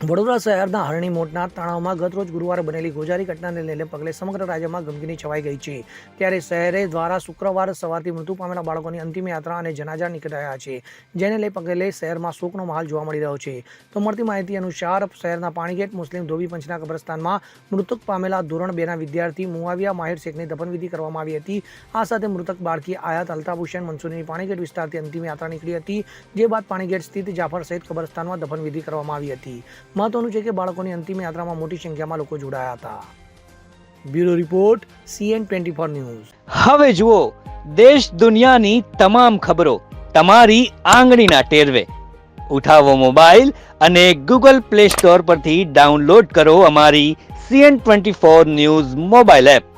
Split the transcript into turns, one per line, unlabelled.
વડોદરા શહેરના હરણી મોટના તણાવમાં ગતરોજ ગુરુવારે બનેલી ગોજારી ઘટનાને લઈને પગલે સમગ્ર રાજ્યમાં ગમગીની છવાઈ ગઈ છે. ત્યારે શહેરે દ્વારા શુક્રવાર સવારથી મૃત્યુ પામેલા બાળકોની અંતિમ યાત્રા અને જનાજા નીકળી રહ્યા છે, જેને લઈ પગલે શહેરમાં શોકનો માહોલ જોવા મળી રહ્યો છે. તો મળતી માહિતી અનુસાર, શહેરના પાણીગેટ, મુસ્લિમ ધોબી પંચના કબ્રસ્તાનમાં મૃતક પામેલા ધોરણ બેના વિદ્યાર્થી મુઆવિયા માહિર શેખની દફનવિધિ કરવામાં આવી હતી. આ સાથે મૃતક બાળકી આયાત અલ્તાફ હુસેન પાણીગેટ વિસ્તારથી અંતિમ યાત્રા નીકળી હતી, જે બાદ પાણીગેટ સ્થિત જાફર સહિત કબ્રસ્તાનમાં દફનવિધિ કરવામાં આવી હતી. મહત્વનું છે કે બાળકોની અંતિમ યાત્રામાં મોટી સંખ્યામાં લોકો જોડાયા હતા. Bureau report CN twenty four news.
હવે જુઓ, દેશ દુનિયાની તમામ ખબરો તમારી આંગળીના ટેરવે. ઉઠાવો મોબાઈલ અને ગૂગલ પ્લે સ્ટોર પરથી ડાઉનલોડ કરો અમારી CN twenty four news mobile app.